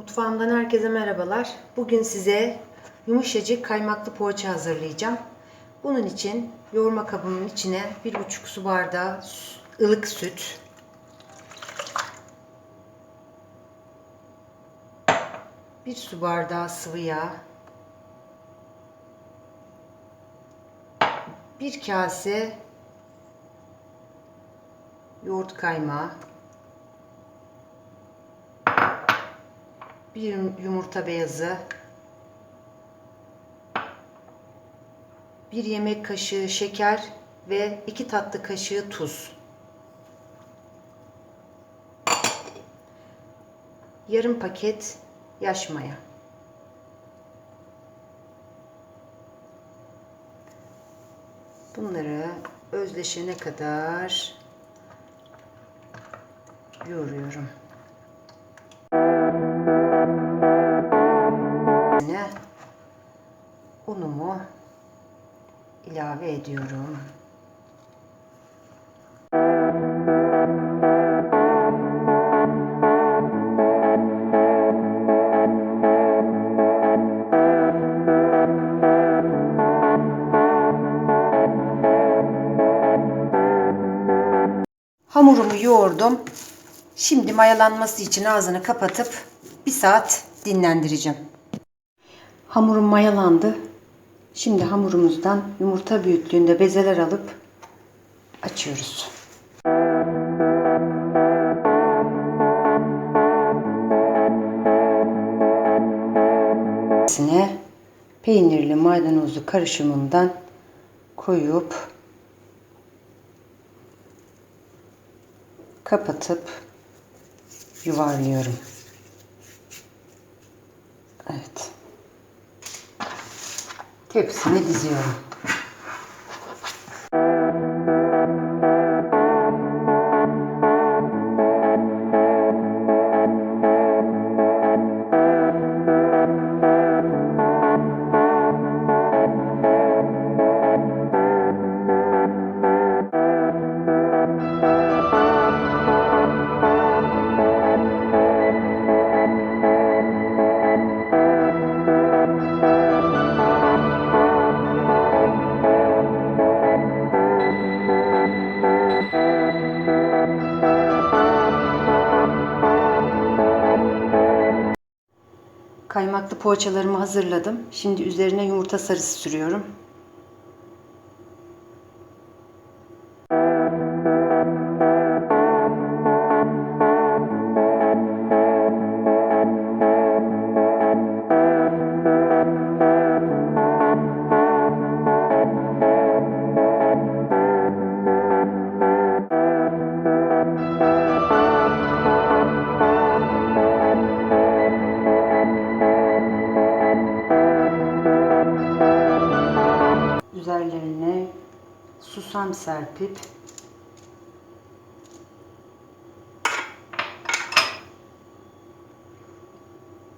Mutfağımdan herkese merhabalar. Bugün size yumuşacık kaymaklı poğaça hazırlayacağım. Bunun için yoğurma kabımın içine 1,5 su bardağı ılık süt, bir su bardağı sıvı yağ, bir kase yoğurt kaymağı, bir yumurta beyazı, bir yemek kaşığı şeker ve iki tatlı kaşığı tuz. Yarım paket yaş maya. Bunları özleşene kadar yoğuruyorum. Unumu ilave ediyorum. Hamurumu yoğurdum. Şimdi mayalanması için ağzını kapatıp bir saat dinlendireceğim. Hamurum mayalandı. Şimdi hamurumuzdan yumurta büyüklüğünde bezeler alıp açıyoruz. İçine peynirli maydanozlu karışımından koyup kapatıp yuvarlıyorum. Evet. Tepsini diziyorum. Kaymaklı poğaçalarımı hazırladım. Şimdi üzerine yumurta sarısı sürüyorum. Susam serpip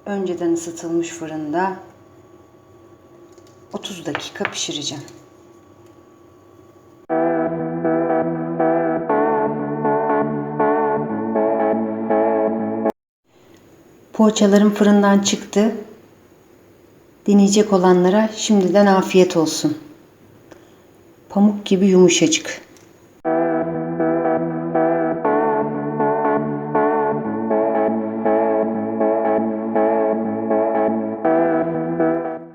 önceden ısıtılmış fırında 30 dakika pişireceğim. Poğaçalarım fırından çıktı. Deneyecek olanlara şimdiden afiyet olsun. Pamuk gibi yumuşacık.